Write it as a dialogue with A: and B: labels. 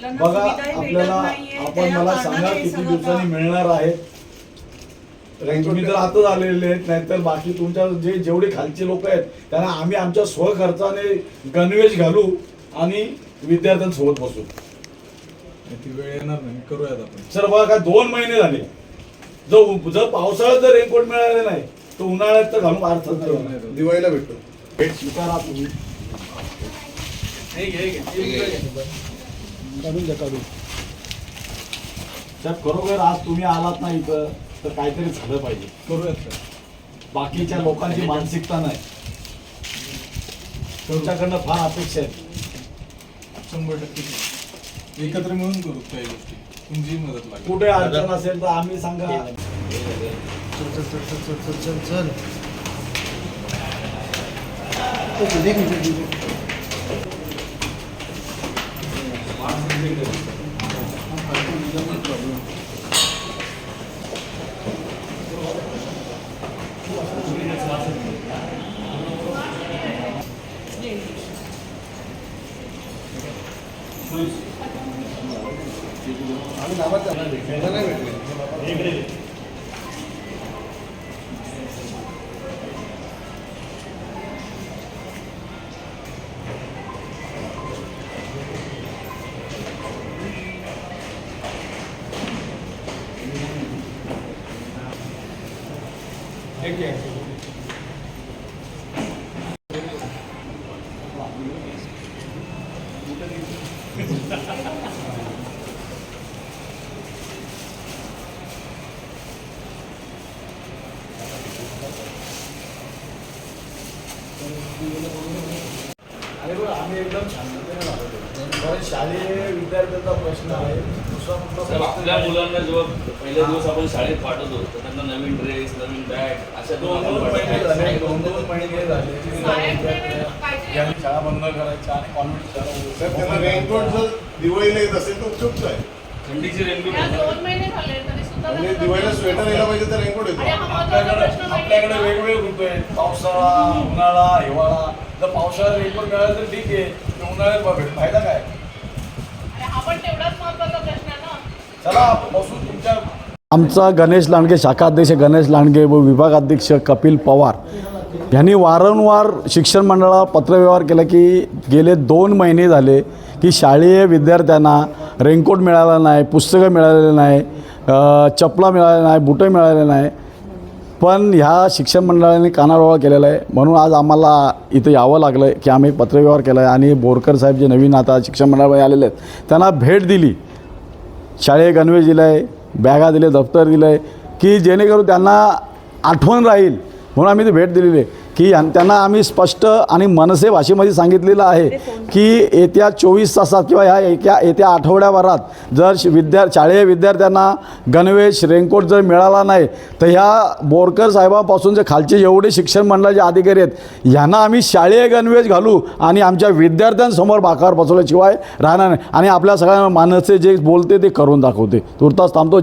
A: बघा आपल्याला आपण मला सांगा किती दिवसांनी मिळणार आहे. तुम्ही तर आताच आलेले आहेत नाहीतर बाकी तुमच्या जे जेवढे खालचे लोक आहेत त्यांना आम्ही आमच्या स्वखर्चाने गणवेश घालू आणि विद्यार्थ्यांसोबत बसू.
B: ती वेळ येणार नाही करूयात आपण.
A: सर बघा काय दोन महिने झाले. जर जर पावसाळ्यात जर रेनकोट मिळाले नाही तर उन्हाळ्यात तर घालून अर्थच नाही.
C: दिवाळीला भेटतो
A: भेट स्वीकारा तुम्ही.
C: काढून द्या काढून.
A: सर खरोखर आज तुम्ही आलात ना इथं तर काहीतरी झालं पाहिजे.
B: करूयात सर.
A: बाकीच्या लोकांची मानसिकता नाही. तुमच्याकडनं फार अपेक्षा आहेत.
B: शंभर टक्के एकत्र मिळून करू काही गोष्टी. तुमची मदत लागेल.
A: कुठे अडचण असेल तर आम्ही सांगा.
C: चल चल चल चल चल चल चल. चल 아니 남았다. 괜찮아요.
A: 예, 그래. 100개. 알고 아메리카 장면을 शालेय विद्यार्थ्यांचा प्रश्न आहे. दुसरा
D: आपल्या मुलांना जेव्हा पहिल्या दिवस आपण शाळेत पाठवतो तर त्यांना नवीन ड्रेस नवीन बॅग अशा
A: दोन दोन महिने झाले. दोन दोन महिने झाले. यांनी शाळा बंद करायच्या आणि कॉन्व्हेंट शाळा
C: त्यांना रेनकोट जर दिवाळीला येत असेल तर उपयुक्त आहे.
D: थंडीची रेनकोट
E: दोन महिने झाले तरी सुद्धा
C: म्हणजे दिवाळीला स्वेटर यायला पाहिजे तर रेनकोट येतो.
A: आपल्याकडे आपल्याकडे? वेगवेगळे ऋतू आहेत. पावसाळा उन्हाळा हिवाळा. जर पावसाळ्यात रेनकोट मिळाला तर ठीक आहे. पण उन्हाळ्यात फायदा काय?
F: आमचा गणेश लांडगे शाखा अध्यक्ष गणेश लांडगे व विभाग अध्यक्ष कपिल पवार यांनी वारंवार शिक्षण मंडळाला पत्रव्यवहार केला की गेले दोन महिने झाले की शालेय विद्यार्थ्यांना रेनकोट मिळाला नाही पुस्तकं मिळालेलं नाही चपला मिळाल्या नाही बुटं मिळाले नाही. पण ह्या शिक्षण मंडळाने कानाडोळा केलेला आहे. म्हणून आज आम्हाला इथं यावं लागलं आहे की आम्ही पत्रव्यवहार केला आहे आणि बोरकर साहेब जे नवीन आता शिक्षण मंडळामध्ये आलेले आहेत त्यांना भेट दिली. शाळे गणवेश दिलं आहे बॅगा दिले दफ्तर दिलं आहे की जेणेकरून त्यांना आठवण राहील. म्हणून आम्ही ते भेट दिलेली आहे. की त्यांना आम्ही स्पष्ट आणि मनसे भाषेमध्ये सांगितलेलं आहे की येत्या चोवीस तासात किंवा ह्या एका येत्या आठवड्याभरात जर शि- विद्या शालेय विद्यार्थ्यांना गणवेश रेनकोट जर मिळाला नाही तर ह्या बोरकर साहेबांपासून जे खालचे एवढे शिक्षण मंडळाचे अधिकारी आहेत यांना आम्ही शालेय गणवेश घालू आणि आमच्या विद्यार्थ्यांसमोर बाकावर बसवल्याशिवाय राहणार नाही. आणि आपल्या सगळ्या माणसे जे बोलते ते करून दाखवते. तुर्तास थांबतो.